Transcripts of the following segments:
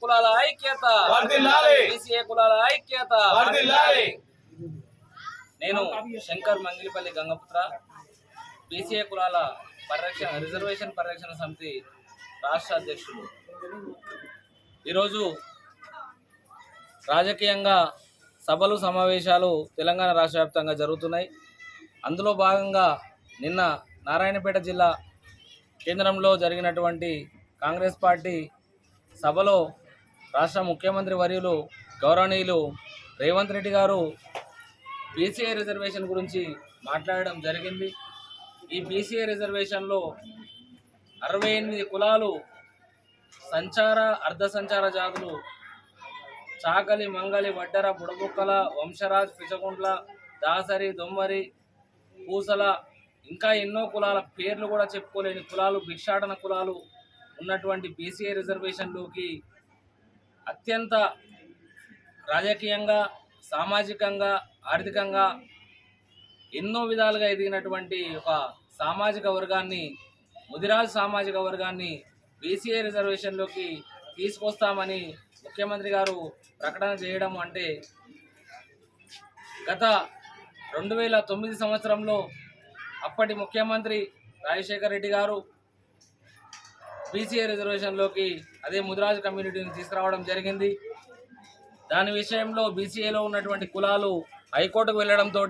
కులాల ఐక్యత. కులాల ఐక్యత. నేను శంకర్ మంగిలిపల్లి గంగపుత్ర. బీసీఏ కులాల పరిరక్షణ రిజర్వేషన్ పరిరక్షణ సమితి రాష్ట్ర అధ్యక్షుడు. ఈరోజు రాజకీయంగా సభలు సమావేశాలు తెలంగాణ రాష్ట్ర వ్యాప్తంగా జరుగుతున్నాయి. అందులో భాగంగా నిన్న నారాయణపేట జిల్లా కేంద్రంలో జరిగినటువంటి కాంగ్రెస్ పార్టీ సభలో రాష్ట్ర ముఖ్యమంత్రి వర్యులు గౌరవనీయులు రేవంత్ రెడ్డి గారు బీసీఏ రిజర్వేషన్ గురించి మాట్లాడడం జరిగింది. ఈ బీసీఏ రిజర్వేషన్లో అరవై ఎనిమిది కులాలు సంచార అర్ధ సంచార జాతులు చాకలి మంగలి వడ్డర బుడబుక్కల వంశరాజ్ పిచకుంట్ల దాసరి దొమ్మరి పూసల ఇంకా ఎన్నో కులాల పేర్లు కూడా చెప్పుకోలేని కులాలు భిక్షాటన కులాలు ఉన్నటువంటి బీసీఏ రిజర్వేషన్లోకి అత్యంత రాజకీయంగా సామాజికంగా ఆర్థికంగా ఎన్నో విధాలుగా ఎదిగినటువంటి ఒక సామాజిక వర్గాన్ని ముదిరాజ్ సామాజిక వర్గాన్ని బీసీఏ రిజర్వేషన్లోకి తీసుకొస్తామని ముఖ్యమంత్రి గారు ప్రకటన చేయడం అంటే గత రెండు వేల తొమ్మిది సంవత్సరంలో అప్పటి ముఖ్యమంత్రి రాజశేఖర రెడ్డి గారు బీసీఏ రిజర్వేషన్లోకి అదే ముదిరాజు కమ్యూనిటీని తీసుకురావడం జరిగింది. దాని విషయంలో బీసీఏలో ఉన్నటువంటి కులాలు హైకోర్టుకు వెళ్ళడంతో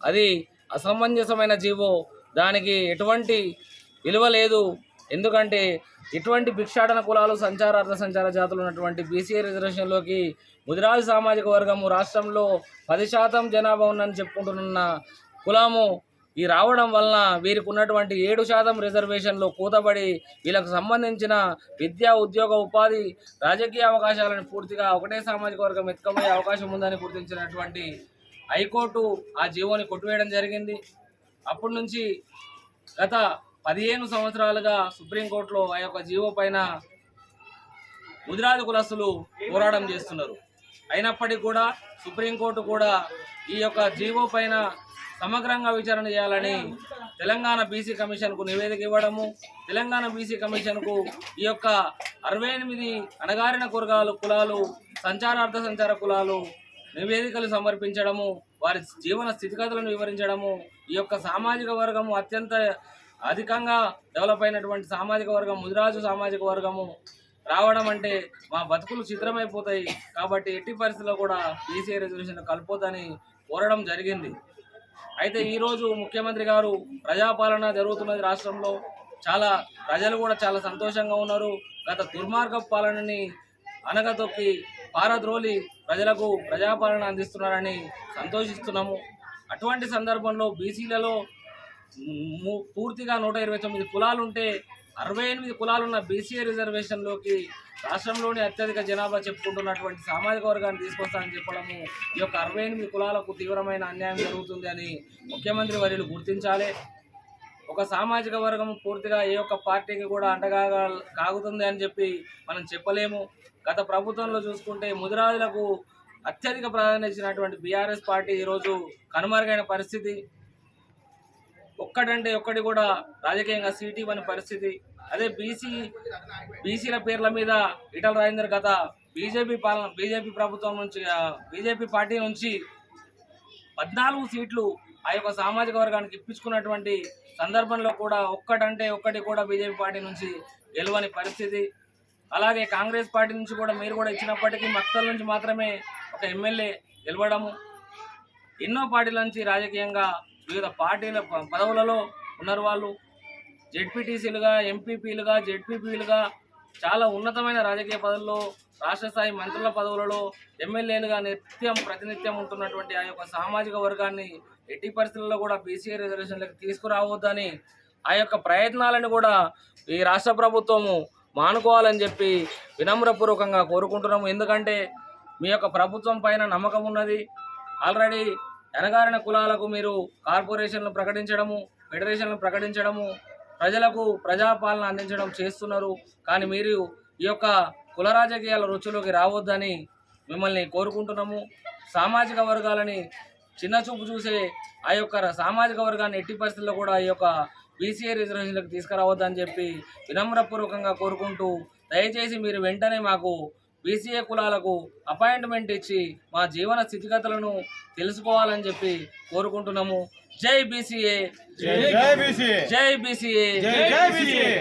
అది అసమంజసమైన జీవో. దానికి ఎటువంటి విలువ లేదు. ఎందుకంటే ఇటువంటి భిక్షాటన కులాలు సంచార అర్ధ సంచార జాతులు ఉన్నటువంటి బీసీఏ రిజర్వేషన్లోకి ముదిరాజు సామాజిక వర్గము రాష్ట్రంలో పది శాతం జనాభా ఉందని చెప్పుకుంటున్న కులము ఈ రావడం వలన వీరికి ఉన్నటువంటి ఏడు శాతం రిజర్వేషన్లో కూతబడి వీళ్ళకు సంబంధించిన విద్యా ఉద్యోగ ఉపాధి రాజకీయ అవకాశాలను పూర్తిగా ఒకటే సామాజిక వర్గం ఎత్తుకమయ్యే అవకాశం ఉందని గుర్తించినటువంటి హైకోర్టు ఆ జీవోని కొట్టివేయడం జరిగింది. అప్పటి నుంచి గత పదిహేను సంవత్సరాలుగా సుప్రీంకోర్టులో ఆ యొక్క జీవో పైన ముదిరాజు కులస్తులు పోరాటం చేస్తున్నారు. అయినప్పటికీ కూడా సుప్రీంకోర్టు కూడా ఈ యొక్క జీవో పైన సమగ్రంగా విచారణ చేయాలని తెలంగాణ బీసీ కమిషన్కు నివేదిక ఇవ్వడము తెలంగాణ బీసీ కమిషన్కు ఈ యొక్క అరవై ఎనిమిది అణగారిన కురగాలు కులాలు సంచారార్థ సంచార కులాలు నివేదికలు సమర్పించడము వారి జీవన స్థితిగతులను వివరించడము ఈ యొక్క సామాజిక వర్గము అత్యంత అధికంగా డెవలప్ అయినటువంటి సామాజిక వర్గం ముదిరాజు సామాజిక వర్గము రావడం అంటే మా బతుకులు చిత్రమైపోతాయి. కాబట్టి ఎట్టి పరిస్థితుల్లో కూడా బీసీ రిజర్వేషన్ కలపొద్దని కోరడం జరిగింది. అయితే ఈరోజు ముఖ్యమంత్రి గారు ప్రజాపాలన జరుగుతున్నది రాష్ట్రంలో. చాలా ప్రజలు కూడా చాలా సంతోషంగా ఉన్నారు. గత దుర్మార్గ పాలనని అనగతొక్కి పారద్రోలి ప్రజలకు ప్రజాపాలన అందిస్తున్నారని సంతోషిస్తున్నాము. అటువంటి సందర్భంలో బీసీలలో పూర్తిగా నూట ఇరవై తొమ్మిది కులాలు ఉంటే అరవై ఎనిమిది కులాలున్న బీసీఏ రిజర్వేషన్లోకి రాష్ట్రంలోని అత్యధిక జనాభా చెప్పుకుంటున్నటువంటి సామాజిక వర్గాన్ని తీసుకొస్తానని చెప్పడము ఈ యొక్క అరవై ఎనిమిది కులాలకు తీవ్రమైన అన్యాయం జరుగుతుంది అని ముఖ్యమంత్రి వర్యులు గుర్తించాలి. ఒక సామాజిక వర్గం పూర్తిగా ఏ ఒక్క పార్టీకి కూడా అండగా కాగుతుంది అని చెప్పి మనం చెప్పలేము. గత ప్రభుత్వంలో చూసుకుంటే ముదిరాజులకు అత్యధిక ప్రాధాన్యత ఇచ్చినటువంటి బీఆర్ఎస్ పార్టీ ఈరోజు కనుమరుగైన పరిస్థితి. ఒక్కటంటే ఒక్కటి కూడా రాజకీయంగా సీటీ ఇవ్వని పరిస్థితి. అదే బీసీ బీసీల పేర్ల మీద ఈటల రాజేందర్ గత బీజేపీ పాలన బీజేపీ ప్రభుత్వం నుంచి బీజేపీ పార్టీ నుంచి పద్నాలుగు సీట్లు ఆ యొక్క సామాజిక వర్గానికి ఇప్పించుకున్నటువంటి సందర్భంలో కూడా ఒక్కటంటే ఒక్కటి కూడా బీజేపీ పార్టీ నుంచి గెలవని పరిస్థితి. అలాగే కాంగ్రెస్ పార్టీ నుంచి కూడా మీరు కూడా ఇచ్చినప్పటికీ మక్తల నుంచి మాత్రమే ఒక ఎమ్మెల్యే గెలవడము. ఎన్నో పార్టీల నుంచి రాజకీయంగా వివిధ పార్టీల ప- పదవులలో ఉన్నారు వాళ్ళు జెడ్పీటీసీలుగా ఎంపీపీలుగా జెడ్పీపీలుగా చాలా ఉన్నతమైన రాజకీయ పదవుల్లో రాష్ట్ర స్థాయి మంత్రుల పదవులలో ఎమ్మెల్యేలుగా నిత్యం ప్రతినిత్యం ఉంటున్నటువంటి ఆ యొక్క సామాజిక వర్గాన్ని ఎట్టి పరిస్థితుల్లో కూడా బీసీ రిజర్వేషన్లకు తీసుకురావద్దని ఆ యొక్క ప్రయత్నాలను కూడా ఈ రాష్ట్ర ప్రభుత్వము మానుకోవాలని చెప్పి వినమ్రపూర్వకంగా కోరుకుంటున్నాము. ఎందుకంటే మీ యొక్క ప్రభుత్వం పైన నమ్మకం ఉన్నది. ఆల్రెడీ ఎనగారిన కులాలకు మీరు కార్పొరేషన్లు ప్రకటించడము ఫెడరేషన్లు ప్రకటించడము ప్రజలకు ప్రజాపాలన అందించడం చేస్తున్నారు. కానీ మీరు ఈ యొక్క కుల రాజకీయాల రుచిలోకి రావద్దని మిమ్మల్ని కోరుకుంటున్నాము. సామాజిక వర్గాలని చిన్న చూపు చూసే ఆ యొక్క సామాజిక వర్గాన్ని ఎట్టి పరిస్థితుల్లో కూడా ఈ యొక్క బీసీఏ రిజర్వేషన్లకు తీసుకురావద్దని చెప్పి వినమ్రపూర్వకంగా కోరుకుంటూ దయచేసి మీరు వెంటనే మాకు బీసీఏ కులాలకు అపాయింట్మెంట్ ఇచ్చి మా జీవన స్థితిగతులను తెలుసుకోవాలని చెప్పి కోరుకుంటున్నాము. జై బీసీఏ. జై బీసీఏ. జై బీసీఏ.